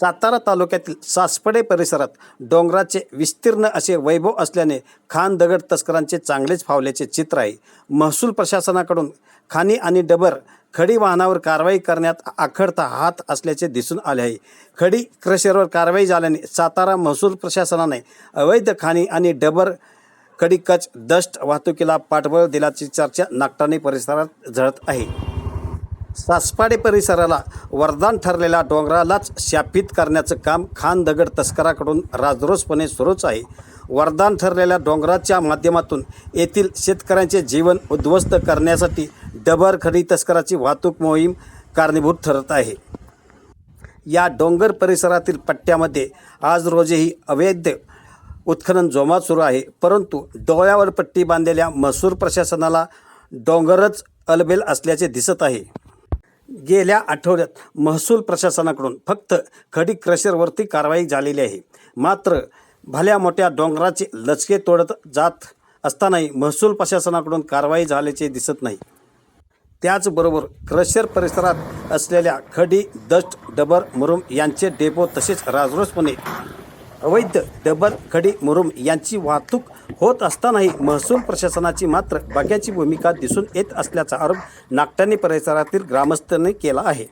सातारा तालुक्यातील सासपडे परिसरात डोंगराचे विस्तीर्ण असे वैभव असल्याने खान दगड तस्करांचे चांगलेच फावल्याचे चित्र आहे. महसूल प्रशासनाकडून खाणी आणि डबर खडी वाहनावर कारवाई करण्यात आखडता हात असल्याचे दिसून आले आहे. खडी क्रशरवर कारवाई झाल्याने सातारा महसूल प्रशासनाने अवैध खाणी आणि डबर खडी कच दष्ट वाहतुकीला पाठबळ दिल्याची चर्चा नागटाणे परिसरात झळत आहे. सासपाडे परिसराला वरदान ठरलेल्या डोंगरालाच शापित करण्याचं काम खान दगड तस्कराकडून राजरोसपणे सुरूच आहे. वरदान ठरलेल्या डोंगराच्या माध्यमातून येथील शेतकऱ्यांचे जीवन उद्ध्वस्त करण्यासाठी डबर खडी तस्कराची वाहतूक मोहीम कारणीभूत ठरत आहे. या डोंगर परिसरातील पट्ट्यामध्ये आज रोजीही अवैध उत्खनन जोमात सुरू आहे. परंतु डोळ्यावर पट्टी बांधलेल्या महसूल प्रशासनाला डोंगरच अलबेल असल्याचे दिसत आहे. गेल्या आठवड्यात महसूल प्रशासनाकडून फक्त खडी क्रशरवरती कारवाई झालेली आहे. मात्र भल्या मोठ्या डोंगराचे लचके तोडत जात असतानाही महसूल प्रशासनाकडून कारवाई झाल्याचे दिसत नाही. त्याचबरोबर क्रशर परिसरात असलेल्या खडी दस्ट डबर मुरुम यांचे डेपो तसेच राजरोसपणे अवैध डबर खडी मुरुम यांची वाहतूक होत असतानाही महसूल प्रशासनाची मात्र बग्याची भूमिका दिसून येत असल्याचा आरोप नागटाणे परिसरातील ग्रामस्थांनी केला आहे.